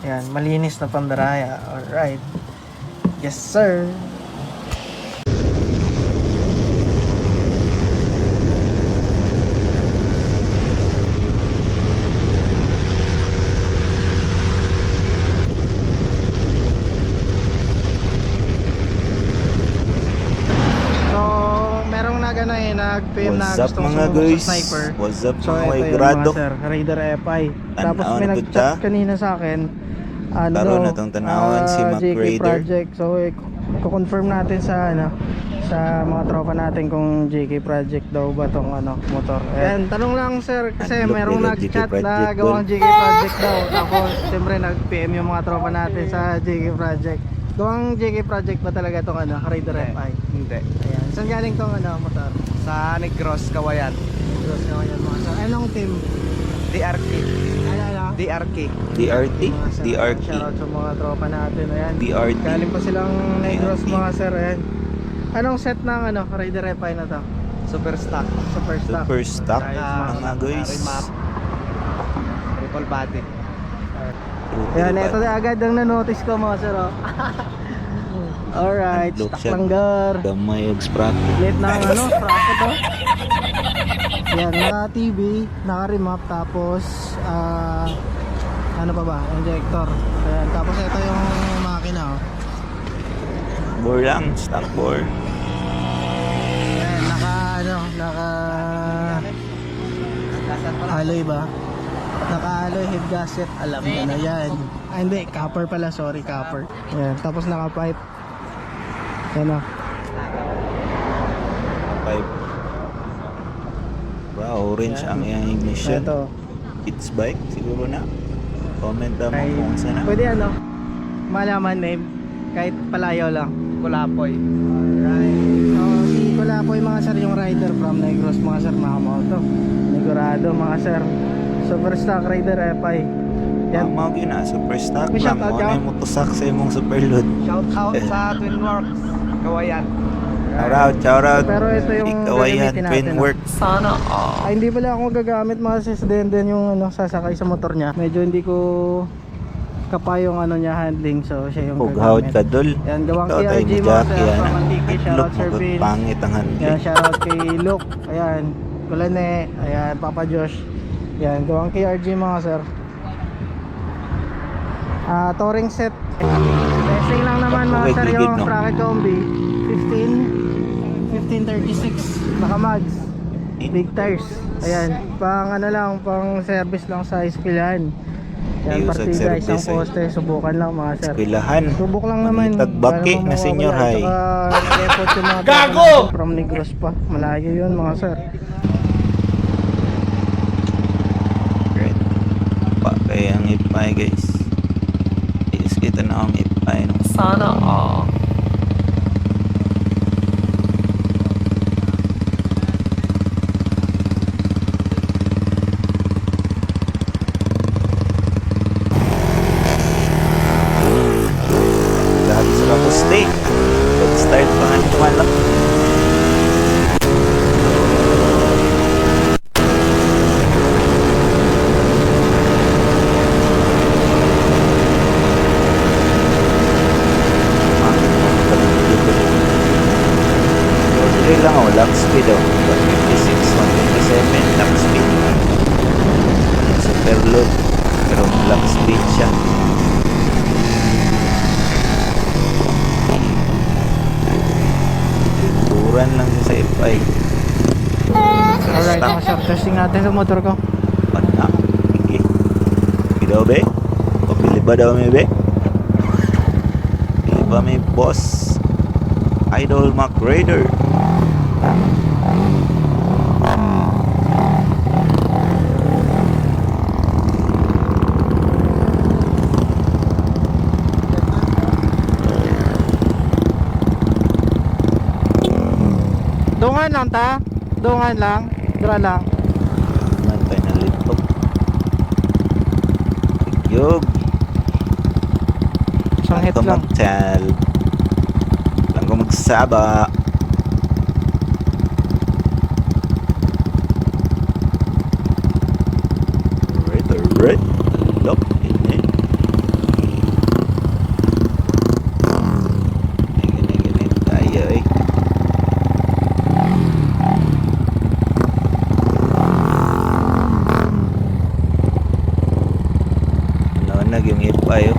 Yan, malinis na pandaraya. Alright. Yes, sir. So, merong nag ano eh, nag-PM na What's up gusto mga guys? sniper. What's up So, mga grado? sir, Raider FI. Tapos may na nag-chat kanina sa akin. Ano Taro na tong tanawan si ah, Mac JK Raider. Project. So, eh, ko-confirm natin sa ano sa mga tropa natin kung JK Project daw ba tong ano motor. Ayan, tanong lang sir kasi Unlock merong nag-chat na gawang. JK Project daw. Tapos siyempre nag-PM yung mga tropa natin sa JK Project. Gawang JK Project ba talaga tong ano, Raider FI? Hindi. Ayan. Saan galing tong ano motor? Sa Negros, Kawayan. Cross na yan mga sir. Anong team? DRK. Ay, ano? DRK. DRT? Mga sir, DRT. Shoutout sa mga tropa natin. Ayan. DRT. Galing pa silang Negros DRT. mga sir. Ayan. Anong set ng ano, Raider FI na to? Super stock. Super stock. Super stock Ah, mga guys. remap. Triple body. Ayan, ito agad ang na-notice ko mga sir. Oh. Alright, stock langgar. Gamay og sprocket. Lit na ang ano, sprocket oh. Yan, naka TV, naka remap, tapos ah ano pa ba? Injector. Ayan, tapos ito yung makina oh. Bore lang, stock bore. Ayan, naka ano, naka alloy ba? Naka alloy head gasket, alam ko na yan. Ah, hindi, copper pala, sorry, copper. Ayan, tapos naka pipe. Yan oh. Five. Wow, orange ang iyang ignition. Ito. It's bike siguro na. Comment naman Ay, kung saan na. pwede ano, malaman name, kahit palayo lang. Kulapoy. Alright. So, si Kulapoy mga sir yung rider from Negros mga sir Nakamoto. Negurado mga sir. Super stock rider FI. Yan. Yan. Mga na, super stock May lang. shoutout ka? na yung motosak sa imong super load. Shout out sa Twin Works. Kawayan. Shout out, shout out. Pero ito yung Ikaw yan, gagamitin twin no? work. Sana all. Ay, hindi pala ako gagamit mga sis din din yung ano, sasakay sa motor niya. Medyo hindi ko kapay yung ano niya handling so siya yung Hughawd ka gagamit. dol. Yan, gawang Ikaw tayo KRG mo Jackie sir, yan. from Antique, shout Look out Sir mo Vince. pangit ang Yan, handling. shoutout kay Luke. Ayan, Kulane. Ayan, Papa Josh. Yan, gawang KRG mga sir. Ah, touring set. Testing lang naman mga sir yung no? bracket combi. 15 1536 naka mags. Big tires. Ayan, pang ano lang, pang service lang sa ispilan. Yan, partida isang eh. poste, subukan lang mga sir. Eskwelahan. Subok lang naman. Tagbaki Paano na senior high. Gago! From Negros pa. Malayo yun mga sir. Great. Pa guys. Ayos kita na ang ipay no. Sana all. Sila ko stay. Good start pa nga naman lang. Dili lang oh, lang speed oh. 156, 157 lang speed. Super load. Pero lang speed siya. Turan lang siya sa FI. Alright mga sir, testing natin sa motor ko. Pana. Sige. Sige daw be. Pabili ba daw may be? Pili ba may boss? Idol Mac Raider. Dungan lang ta. Dungan lang. Dra lang. Yog. Isang hit lang. Lang ko magsaba. Alright, alright. Lock in eh. Unag yung ipay oh.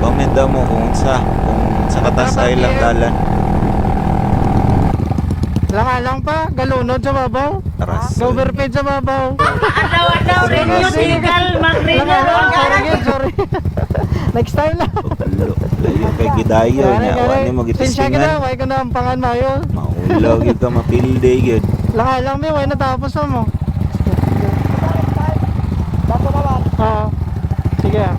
Hindi. Pamenda mo kung sa kung sa katas ay lang dalan. Langa lang pa, galunod sa babaw. Taras. Overpaid sa babaw. Adaw-adaw rin yung legal, Langa mag-legal. lang, sorry. Next time na. Paglo. Layo kay Gidayo niya. Wani mo Sinsya ka na, may ko na ang pangan mo yun. Maulaw yun ka mapilde yun. Langa lang din, may natapos na mo. Oo. Sige ah.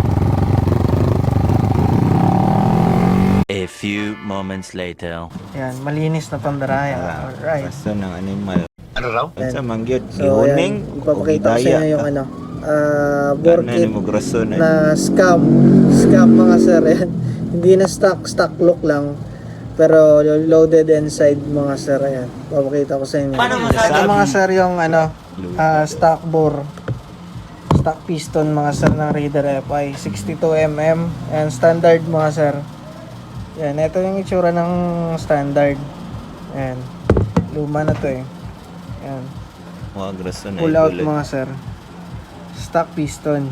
A few moments later. Yan, malinis na pandaraya. Alright. Basta ng animal. Ano raw? Ano sa mangyod? So, o ipapakita ko sa inyo yung ano, ah, Ano Borkit eh. na scam. Scam mga sir yan. Hindi na stock, stock look lang. Pero loaded inside mga sir yan. Papakita ko sa inyo. Paano masabi? Ito mga sir yung ano, ah, stock bore. Stock piston mga sir ng Raider FI. 62mm and standard mga sir. Yan, ito yung itsura ng standard. Yan. Luma na to eh. Yan. Mga grason eh. Pull out mga sir. Stock piston.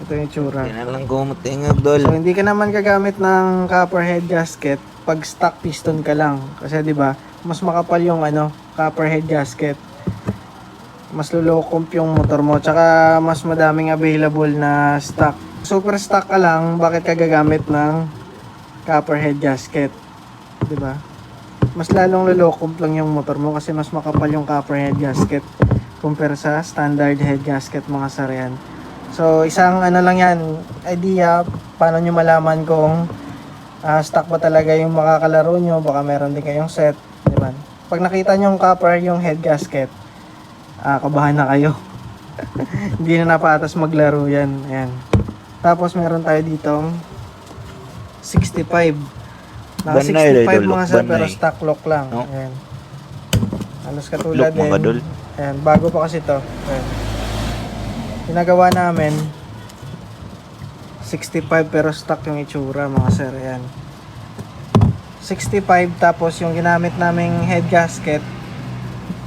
Ito yung itsura. Na lang gumutingag dol. So hindi ka naman gagamit ng copper head gasket pag stock piston ka lang. Kasi 'di ba, mas makapal yung ano, copper head gasket. Mas lulukomp yung motor mo tsaka mas madaming available na stock. Super stock ka lang, bakit ka gagamit ng copper head gasket? 'Di ba? Mas lalong lulukomp lang yung motor mo kasi mas makapal yung copper head gasket compare sa standard head gasket mga sarian. So, isang ano lang yan, idea, paano nyo malaman kung ah, stock ba talaga yung makakalaro nyo, baka meron din kayong set, di ba? Pag nakita nyo yung copper, yung head gasket, ah, kabahan na kayo. Hindi na napatas maglaro yan. Ayan. Tapos meron tayo dito 65. Naka Banay, 65 idol, mga sir, pero stock lock lang. No? Ayan. Halos katulad Look mga din. Ayan, bago pa kasi to. Ayan. Ginagawa namin 65 pero stock yung itsura mga sir. Ayan. 65 tapos yung ginamit naming head gasket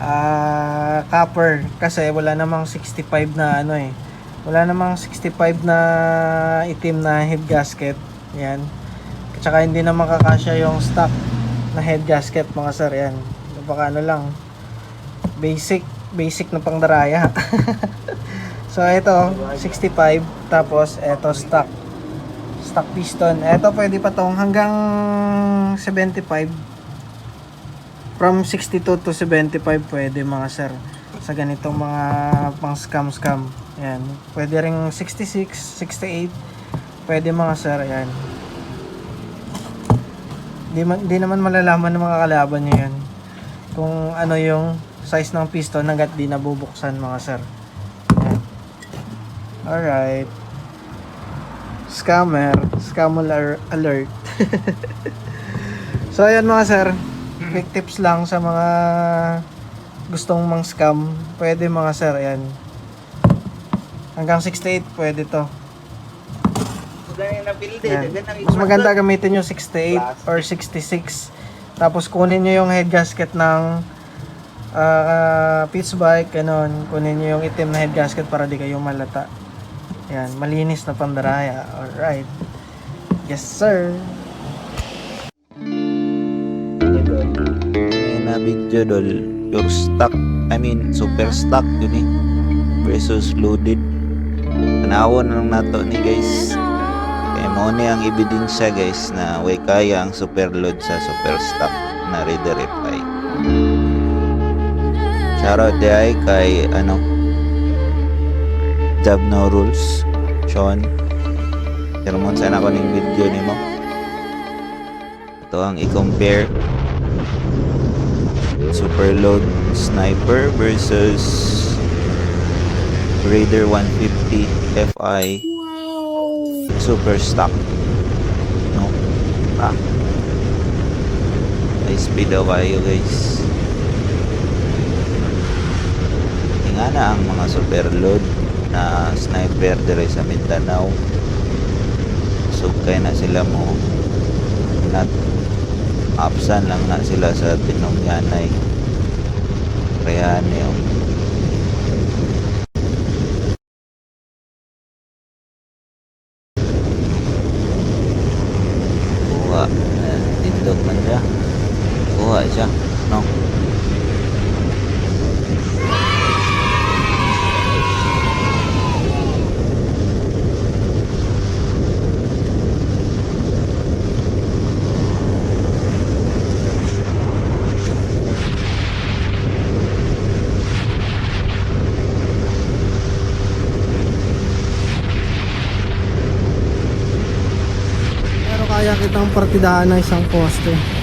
ah copper kasi wala namang 65 na ano eh. Wala namang 65 na itim na head gasket. Ayan. Tsaka hindi na makakasya yung stock na head gasket mga sir. Ayan. Baka ano lang basic basic na pangdaraya. so ito 65 tapos ito stock stock piston. Ito pwede pa tong hanggang 75 from 62 to 75 pwede mga sir sa ganitong mga pang scam scam. Ayan. Pwede ring 66, 68 pwede mga sir. Ayan. Di, man, di naman malalaman ng mga kalaban nyo yan kung ano yung size ng piston hanggat di nabubuksan mga sir. Ayan. Alright. Scammer. Scammer alert. so ayan mga sir. Quick tips lang sa mga gustong mang scam. Pwede mga sir. Ayan. Hanggang 68 pwede to. Ayan. Mas maganda gamitin yung 68 or 66. Tapos kunin nyo yung head gasket ng uh, pitch bike, ganun. Kunin nyo yung itim na head gasket para di kayo malata. Yan, malinis na pandaraya. Alright. Yes, sir. Na video dol. Pure stock. I mean, super stock yun eh. Versus loaded. Tanawon lang nato ni guys. Mo ni ang ebidensya guys na way kaya ang super load sa super stock na Raider FI. Shoutout di ay kay ano Job No Rules Sean. Tirmon sana ko ng video ni mo. Ito ang i-compare. Super load sniper versus Raider 150 FI super stock. No. Ah. High speed daw kayo guys. Nga na ang mga super load na sniper dire sa Mindanao. Sugkay na sila mo. Not absan lang na sila sa tinungyanay kaya niyo kuha eh, tindog man siya kuha siya no Pero kitang partidahan ng isang poste.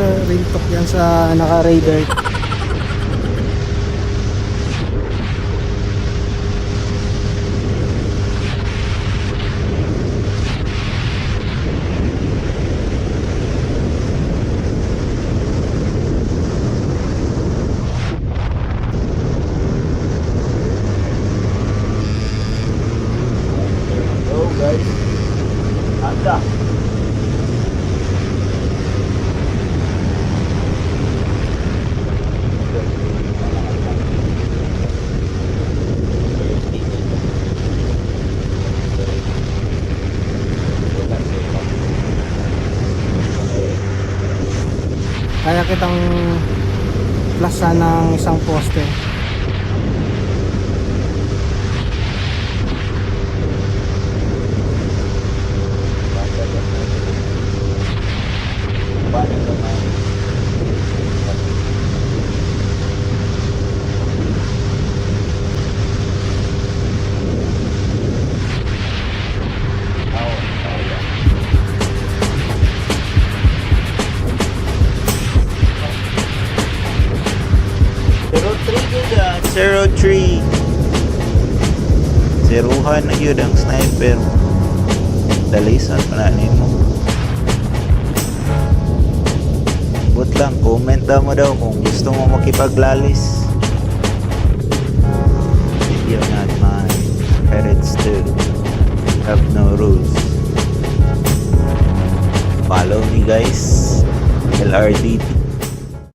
Sa real talk yan sa naka-radar. Kaya kitang plasa ng isang poste. Zerohan na yun ang sniper. Dalisan pa na nimo. But lang, comment daw mo daw kung gusto mo makipaglalis. If you're not mine, parents too. Have no rules. Follow me guys. LRD